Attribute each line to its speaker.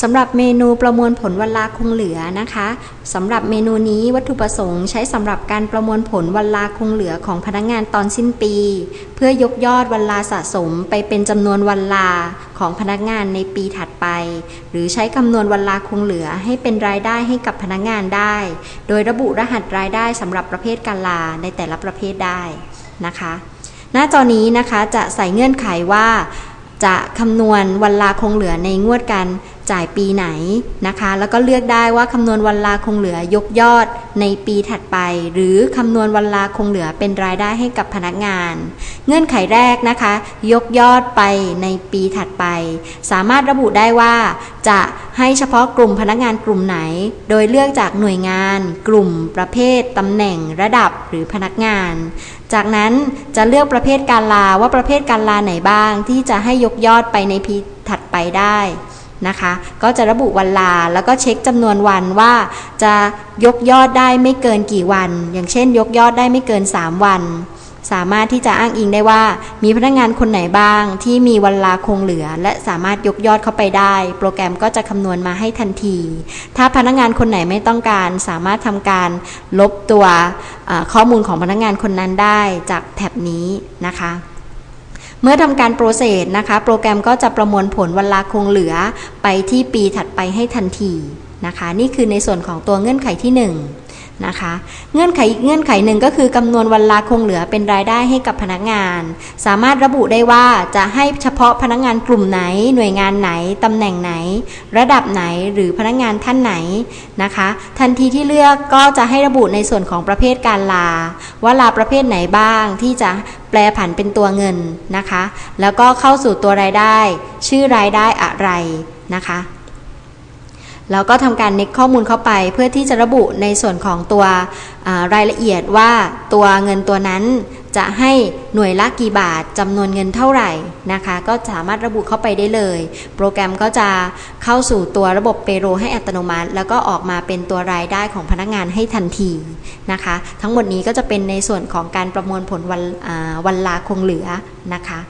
Speaker 1: สำหรับเมนูประมวลผลวันลาคงเหลือนะคะสำหรับเมนูนี้วัตถุประสงค์ใช้สำหรับการประมวลผลวันลาคงเหลือของพนักงานตอนสิ้นปี เพื่อยกยอดวันลาสะสมไปเป็นจำนวนวันลาของพนักงานในปีถัดไป หรือใช้คำนวณวันลาคงเหลือให้เป็นรายได้ให้กับพนักงานได้ โดยระบุรหัสรายได้สำหรับประเภทการลาในแต่ละประเภทได้นะคะ หน้าจอนี้นะคะจะใส่เงื่อนไขว่าจะคำนวณวันลาคงเหลือในงวดการ จ่ายปีไหนนะคะ แล้วก็เลือกได้ว่าคำนวณวันลาคงเหลือยกยอดในปีถัดไป หรือคำนวณวันลาคงเหลือเป็นรายได้ให้กับพนักงาน เงื่อนไขแรกนะคะ ยกยอดไปในปีถัดไป สามารถระบุได้ว่า จะให้เฉพาะกลุ่มพนักงานกลุ่มไหน โดยเลือกจากหน่วยงาน กลุ่ม ประเภทตำแหน่งระดับหรือพนักงาน จากนั้นจะเลือกประเภทการลาว่าประเภทการลาไหนบ้าง ที่จะให้ยกยอดไปในปีถัดไปได้ นะคะ ก็จะระบุวันลาแล้วก็เช็คจำนวนวันว่าจะยกยอดได้ไม่เกินกี่วัน อย่างเช่น ยกยอดได้ไม่เกิน 3 วัน สามารถที่จะอ้างอิงได้ว่า มีพนักงานคนไหนบ้าง ที่มีวันลาคงเหลือ และสามารถยกยอดเข้าไปได้ โปรแกรมก็จะคำนวณมาให้ทันที ถ้าพนักงานคนไหนไม่ต้องการ สามารถทำการลบตัวข้อมูลของพนักงานคนนั้นได้จากแท็บนี้นะคะ เมื่อทำการโปรเซสนะคะ โปรแกรมก็จะประมวลผลวันลาคงเหลือไปที่ปีถัดไปให้ทันทีนะคะ นี่คือในส่วนของตัวเงื่อนไขที่ 1 นะคะ เงื่อนไขอีกเงื่อนไขหนึ่งก็คือกำนวณวันลาคงเหลือเป็นรายได้ให้กับพนักงาน สามารถระบุได้ว่าจะให้เฉพาะพนักงานกลุ่มไหน หน่วยงานไหนตำแหน่งไหน ระดับไหนหรือพนักงานท่านไหนนะคะ ทันทีที่เลือกก็จะให้ระบุในส่วนของประเภทการลา ว่าลาประเภทไหนบ้างที่จะแปลผันเป็นตัวเงินนะคะ แล้วก็เข้าสู่ตัวรายได้ ชื่อรายได้อะไรนะคะ แล้วก็ทำการเน็กข้อมูลเข้าไป เพื่อที่จะระบุในส่วนของตัวรายละเอียดว่าตัวเงินตัวนั้นจะให้หน่วยละกี่บาทจำนวนเงินเท่าไหร่นะคะ ก็สามารถระบุเข้าไปได้เลย โปรแกรมก็จะเข้าสู่ตัวระบบเปโรให้อัตโนมัติ แล้วก็ออกมาเป็นตัวรายได้ของพนักงานให้ทันทีนะคะ ทั้งหมดนี้ก็จะเป็นในส่วนของการประมวลผลวันวันลาคงเหลือนะคะ